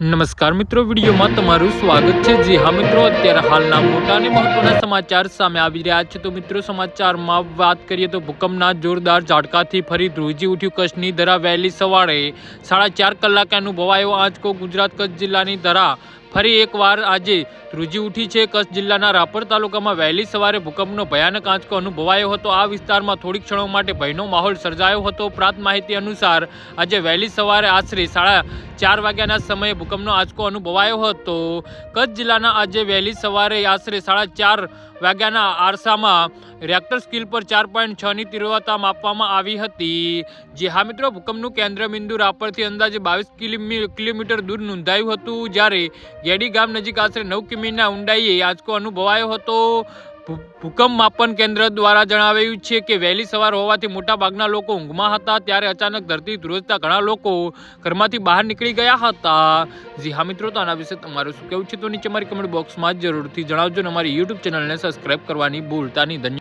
નમસ્કાર મિત્રો, વિડીયોમાં તમારું સ્વાગત છે. જી હા મિત્રો, અત્યારે હાલના મોટા અને મહત્વના સમાચાર સામે આવી રહ્યા છે. તો મિત્રો, સમાચારમાં વાત કરીએ તો ભૂકંપના જોરદાર ઝાટકાથી ફરી ધ્રુજી ઉઠ્યું કચ્છની ધરા વહેલી સવારે સાડા ચાર કલાકે અનુભવાયો આંચકો ગુજરાત કચ્છ જિલ્લાની ધરા ફરી એકવાર આજે ધ્રુજી ઉઠી છે. કચ્છ જિલ્લાના રાપર તાલુકામાં વહેલી સવારે ભૂકંપનો ભયાનક આંચકો અનુભવાયો હતો. આ વિસ્તારમાં થોડીક ક્ષણો માટે ભયનો માહોલ સર્જાયો હતો. પ્રાપ્ત માહિતી અનુસાર આજે વહેલી સવારે આશરે સાડા ચાર વાગ્યાના સમયે ભૂકંપનો આંચકો અનુભવાયો હતો. કચ્છ જિલ્લાના આજે વહેલી સવારે આશરે સાડા ચાર વાગ્યાના આરસામાં રિએક્ટર સ્કિલ પર ચાર પોઈન્ટ છની તીવ્રતા માપવામાં આવી હતી. જે હા મિત્રો, ભૂકંપનું કેન્દ્ર બિંદુ રાપરથી અંદાજે બાવીસ કિલોમીટર દૂર નોંધાયું હતું, જ્યારે ગેડી ગામ નજીક આશરે નવ કિમીના ઊંડાઈએ આંચકો અનુભવાયો હતો. ભૂકંપ માપન કેન્દ્ર દ્વારા જણાવાયું છે કે વહેલી સવાર હોવાથી મોટાભાગના લોકો ઊંઘમાં હતા ત્યારે અચાનક ધરતી ધ્રુજતા ઘણા લોકો ઘરમાંથી બહાર નીકળી ગયા હતા. જી હા મિત્રો, તો આના વિશે તમારું શું કહેવું છે? તો નીચે મારી કમેન્ટ બોક્સમાં જરૂરથી જણાવજો અમારી યુટ્યુબ ચેનલને સબસ્ક્રાઇબ કરવાની ભૂલતા નહીં. ધન્યવાદ.